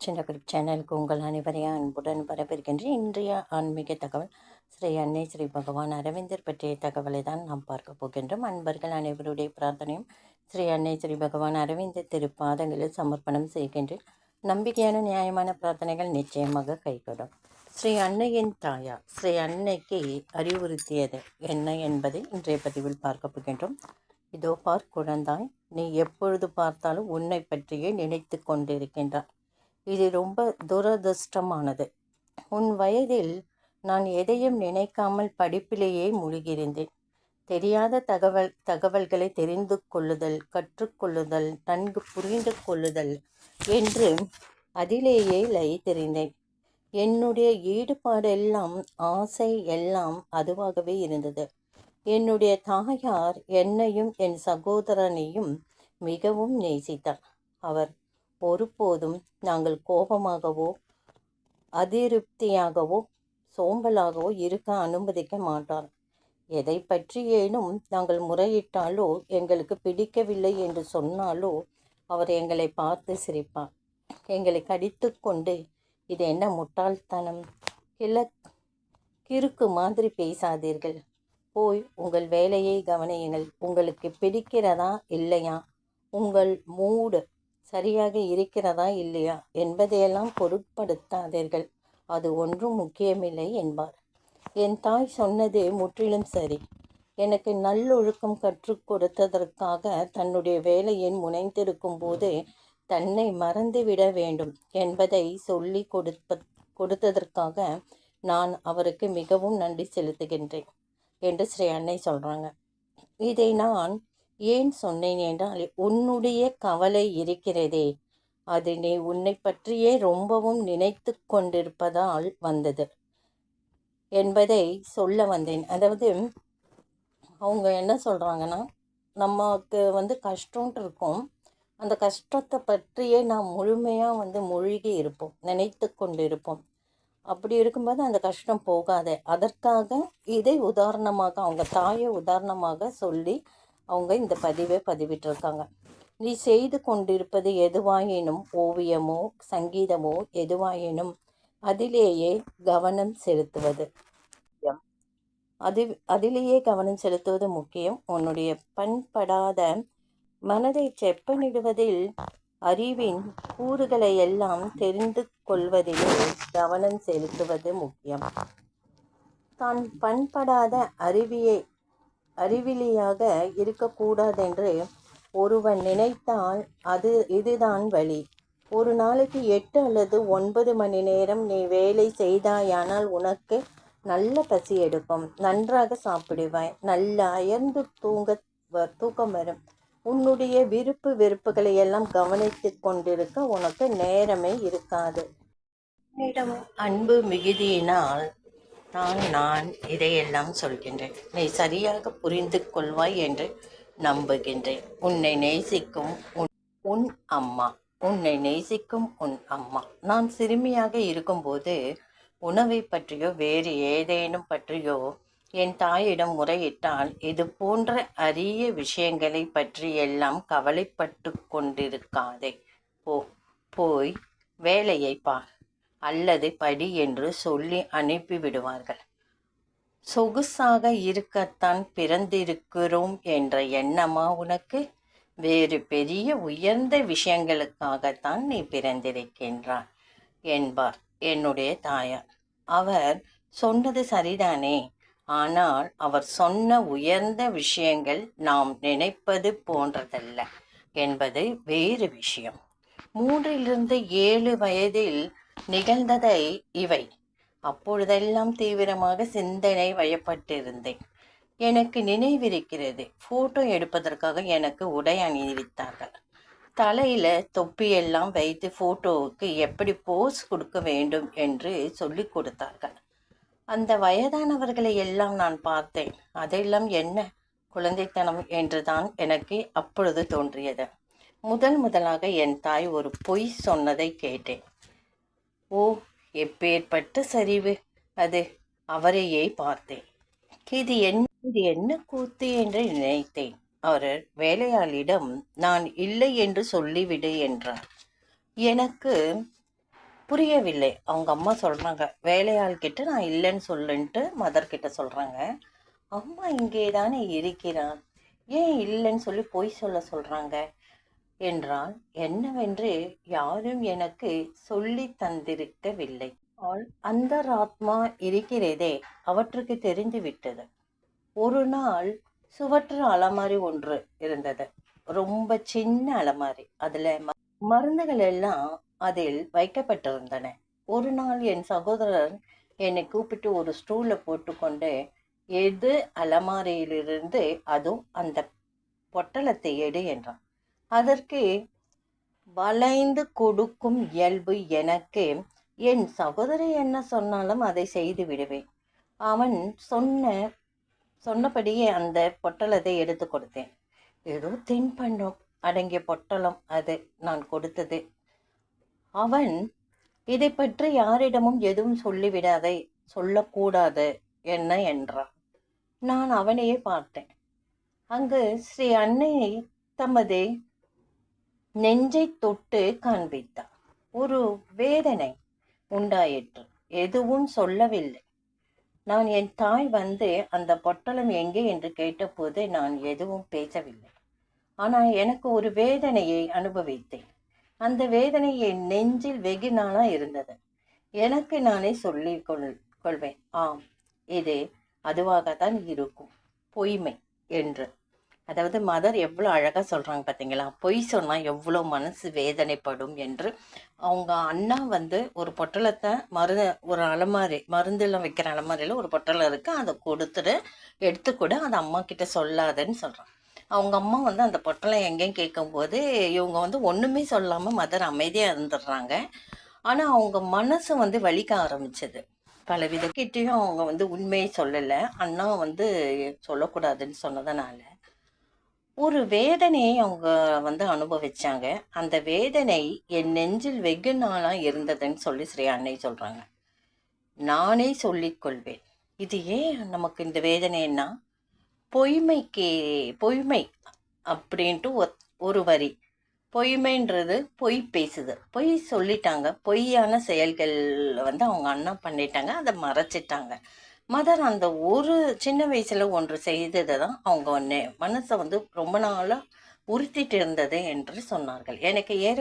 சின்ன குறிப் சேனலுக்கு உங்கள் அனைவரையும் அன்புடன் வரவேற்கின்ற இன்றைய ஆன்மீக தகவல் ஸ்ரீ அன்னை ஸ்ரீ பகவான் அரவிந்தர் பற்றிய தகவலை தான் நாம் பார்க்க போகின்றோம். அன்பர்கள் அனைவருடைய பிரார்த்தனையும் ஸ்ரீ அன்னை ஸ்ரீ பகவான் அரவிந்தர் திருப்பாதங்களில் சமர்ப்பணம் செய்கின்றேன். நம்பிக்கையான நியாயமான பிரார்த்தனைகள் நிச்சயமாக கைகூடும். ஸ்ரீ அன்னையின் தாயார் ஸ்ரீ அன்னைக்கு அறிவுறுத்தியது என்ன என்பதை இன்றைய பதிவில் பார்க்க போகின்றோம். இதோ பார் குழந்தாய் நீ எப்பொழுது பார்த்தாலும் உன்னை பற்றியே நினைத்து கொண்டிருக்கின்றாய். இது ரொம்ப துரதிர்ஷ்டமானது. உன் வயதில் நான் எதையும் நினைக்காமல் படிப்பிலேயே மூழ்கியிருந்தேன். தெரியாத தகவல் தகவல்களை தெரிந்து கொள்ளுதல் கற்றுக்கொள்ளுதல் நன்கு புரிந்து கொள்ளுதல் என்று அதிலேயே லயித்திருந்தேன். என்னுடைய ஈடுபாடெல்லாம் ஆசை எல்லாம் அதுவாகவே இருந்தது. என்னுடைய தாயார் என்னையும் என் சகோதரனையும் மிகவும் நேசித்தார். அவர் ஒருபோதும் நாங்கள் கோபமாகவோ அதிருப்தியாகவோ சோம்பலாகவோ இருக்க அனுமதிக்க மாட்டார். எதை பற்றியேனும் நாங்கள் முறையிட்டாலோ எங்களுக்கு பிடிக்கவில்லை என்று சொன்னாலோ அவர் எங்களை பார்த்து சிரிப்பார். எங்களை கடித்து கொண்டு இது என்ன முட்டாள்தனம்? கிள கிறுக்கு மாதிரி பேசாதீர்கள். போய் உங்கள் வேலையை கவனியுங்கள். உங்களுக்கு பிடிக்கிறதா இல்லையா? உங்கள் மூடு சரியாக இருக்கிறதா இல்லையா என்பதையெல்லாம் பொருட்படுத்தாதீர்கள். அது ஒன்றும் முக்கியமில்லை என்பார். என் தாய் சொன்னது முற்றிலும் சரி. எனக்கு நல்லொழுக்கம் கற்றுக் கொடுத்ததற்காக தன்னுடைய வேலையில் முனைந்திருக்கும் போது தன்னை மறந்துவிட வேண்டும் என்பதை சொல்லி கொடுப்ப கொடுத்ததற்காக நான் அவருக்கு மிகவும் நன்றி செலுத்துகின்றேன் என்று ஸ்ரீ அன்னை சொல்கிறாங்க இதை நான் ஏன் சொன்னேன் என்றால் உன்னுடைய கவலை இருக்கிறதே. அது நீ உன்னை பற்றியே ரொம்பவும் நினைத்து கொண்டிருப்பதால் வந்தது என்பதை சொல்ல வந்தேன். அதாவது அவங்க என்ன சொல்கிறாங்கன்னா நமக்கு வந்து கஷ்டம்ட்டு இருக்கும். அந்த கஷ்டத்தை பற்றியே நாம் முழுமையாக வந்து மூழ்கி இருப்போம். நினைத்து கொண்டு இருப்போம் அப்படி இருக்கும்போது அந்த கஷ்டம் போகாது. அதற்காக இதை உதாரணமாக அவங்க தாயை உதாரணமாக சொல்லி அவங்க இந்த பதிவை பதிவிட்டிருக்காங்க. நீ செய்து கொண்டிருப்பது எதுவாயினும் ஓவியமோ சங்கீதமோ எதுவாயினும் அதிலேயே கவனம் செலுத்துவது அது அதிலேயே கவனம் செலுத்துவது முக்கியம். உன்னுடைய பண்படாத மனதை செப்பனிடுவதில் அறிவின் கூறுகளை எல்லாம் தெரிந்து கொள்வதிலே கவனம் செலுத்துவது முக்கியம். தான் பண்படாத அறிவியை அறிவிலியாக இருக்கக்கூடாதென்று ஒருவன் நினைத்தால் அது இதுதான் வழி. ஒரு நாளைக்கு எட்டு அல்லது ஒன்பது மணி நேரம் நீ வேலை செய்தாயானால் உனக்கு நல்ல பசி எடுக்கும். நன்றாக சாப்பிடுவாய். நல்ல அயர்ந்து தூங்க தூக்கம் வரும். உன்னுடைய விருப்பு வெறுப்புகளை எல்லாம் கவனித்து கொண்டிருக்க உனக்கு நேரமே இருக்காது. அன்பு மிகுதியினால் தான் நான் இதையெல்லாம் சொல்கின்றேன். நீ சரியாக புரிந்து கொள்வாய் என்று நம்புகின்றேன். உன்னை நேசிக்கும் உன் உன் அம்மா. உன்னை நேசிக்கும் உன் அம்மா. நான் சிறுமியாக இருக்கும்போது உணவை பற்றியோ வேறு ஏதேனும் பற்றியோ என் தாயிடம் முறையிட்டால் இது போன்ற அரிய விஷயங்களை பற்றி எல்லாம் கவலைப்பட்டு கொண்டிருக்காதே. போ போய் வேலையை பார். அல்லது படி என்று சொல்லி அனுப்பிவிடுவார்கள் சொகுசாக இருக்கத்தான் பிறந்திருக்கிறோம் என்ற எண்ணமா உனக்கு? வேறு பெரிய உயர்ந்த விஷயங்களுக்காகத்தான் நீ பிறந்திருக்கின்றாய் என்பார் என்னுடைய தாயார். அவர் சொன்னது சரிதானே? ஆனால் அவர் சொன்ன உயர்ந்த விஷயங்கள் நாம் நினைப்பது போன்றதல்ல என்பது வேறு விஷயம். மூன்றிலிருந்து ஏழு வயதில் நிகழ்ந்ததை இவை. அப்பொழுதெல்லாம் தீவிரமாக சிந்தனை வயப்பட்டிருந்தேன். எனக்கு நினைவிருக்கிறது ஃபோட்டோ எடுப்பதற்காக எனக்கு உடை அணிவித்தார்கள். தலையில் தொப்பியெல்லாம் வைத்து ஃபோட்டோவுக்கு எப்படி போஸ் கொடுக்க வேண்டும் என்று சொல்லி கொடுத்தார்கள். அந்த வயதானவர்களை எல்லாம் நான் பார்த்தேன். அதெல்லாம் என்ன குழந்தைத்தனம் என்றுதான் எனக்கு அப்பொழுது தோன்றியது. முதல் முதலாக என் தாய் ஒரு பொய் சொன்னதை கேட்டேன். ஓ எப்பேற்பட்ட சரிவு அது? அவரையே பார்த்தேன். இது என்ன இது என்ன கூத்து என்று நினைத்தேன். அவர் வேலையாளிடம் நான் இல்லை என்று சொல்லிவிடு என்றார். எனக்கு புரியவில்லை. அவங்க அம்மா சொல்கிறாங்க வேலையாள் கிட்ட நான் இல்லைன்னு சொல்லுன்ட்டு மதர் கிட்ட சொல்கிறாங்க அம்மா இங்கே தானே இருக்கிறான். ஏன் இல்லைன்னு சொல்லி பொய் சொல்ல சொல்கிறாங்க என்றால் என்னவென்று யாரும் எனக்கு சொல்லி தந்திருக்கவில்லை. ஆள் அந்த ஆத்மா இருக்கிறதே அவற்றுக்கு தெரிந்து விட்டது ஒரு நாள் சுவற்று அலமாரி ஒன்று இருந்தது. ரொம்ப சின்ன அலமாரி. அதுல ம- மருந்துகள் எல்லாம் அதில் வைக்கப்பட்டிருந்தன. ஒரு நாள் என் சகோதரர் என்னை கூப்பிட்டு ஒரு ஸ்டூல போட்டுக்கொண்டு எது அலமாரியிலிருந்து அதுவும் அந்த பொட்டலத்தை எடு என்றான். அதற்கு வளைந்து கொடுக்கும் இயல்பு எனக்கு என் சகோதரி என்ன சொன்னாலும் அதை செய்து விடுவேன். அவன் சொன்ன சொன்னபடியே அந்த பொட்டலத்தை எடுத்து கொடுத்தேன். ஏதோ தின்பண்டம் அடங்கிய பொட்டலம் அது நான் கொடுத்தது. அவன் இதை பற்றி யாரிடமும் எதுவும் சொல்லிவிடாதே சொல்லக்கூடாது என்ன என்றான். நான் அவனையே பார்த்தேன். அங்கு ஸ்ரீ அன்னை தமது நெஞ்சை தொட்டு காண்பித்தார். ஒரு வேதனை உண்டாயிற்று. எதுவும் சொல்லவில்லை. நான் என் தாய் வந்து அந்த பொட்டலம் எங்கே என்று கேட்டபோது நான் எதுவும் பேசவில்லை. ஆனால் எனக்கு ஒரு வேதனையை அனுபவித்தேன். அந்த வேதனை என் நெஞ்சில் வெகு நாளாக இருந்தது. எனக்கு நானே சொல்லிக் கொள் கொள்வேன். ஆம் இது அதுவாகத்தான் இருக்கும். பொய்மை என்று. அதாவது மதர் எவ்வளோ அழகாக சொல்கிறாங்க பார்த்தீங்களா பொய் சொன்னால் எவ்வளோ மனசு வேதனைப்படும் என்று அவங்க அண்ணா வந்து ஒரு பொட்டலத்தை மருந்து ஒரு அலமாரி மருந்தெல்லாம் வைக்கிற அலமாரியில் ஒரு பொட்டலம் இருக்குது அதை கொடுத்துட்டு எடுத்துக்கூட அதை அம்மா கிட்ட சொல்லாதன்னு சொல்கிறான் அவங்க அம்மா வந்து அந்த பொட்டலம் எங்கேயும் கேட்கும்போது இவங்க வந்து ஒன்றுமே சொல்லாமல் மதர் அமைதியாக இருந்துடுறாங்க. ஆனால் அவங்க மனசு வந்து வலிக்க ஆரம்பிச்சது. பல விதக்கிட்டையும் அவங்க வந்து உண்மையை சொல்லலை. அண்ணா வந்து சொல்லக்கூடாதுன்னு சொன்னதுனால. ஒரு வேதனையை அவங்க வந்து அனுபவிச்சாங்க. அந்த வேதனை என் நெஞ்சில் வெகு நாளாக இருந்ததுன்னு சொல்லி ஸ்ரீ அன்னை சொல்கிறாங்க நானே சொல்லிக்கொள்வேன் இது ஏன் நமக்கு இந்த வேதனைன்னா? பொய்மைக்கு பொய்மை அப்படின்ட்டு ஒத்- ஒரு வரி. பொய்மைன்றது பொய் பேசுது. பொய் சொல்லிட்டாங்க. பொய்யான செயல்கள் வந்து அவங்க அண்ணா பண்ணிட்டாங்க. அதை மறைச்சிட்டாங்க. மதர் அந்த ஒரு சின்ன வயசில் ஒன்று செய்ததை தான் அவங்க ஒன்று மனசை வந்து ரொம்ப நாளாக உறுத்திட்டு இருந்தது என்று சொன்னார்கள். எனக்கு ஏற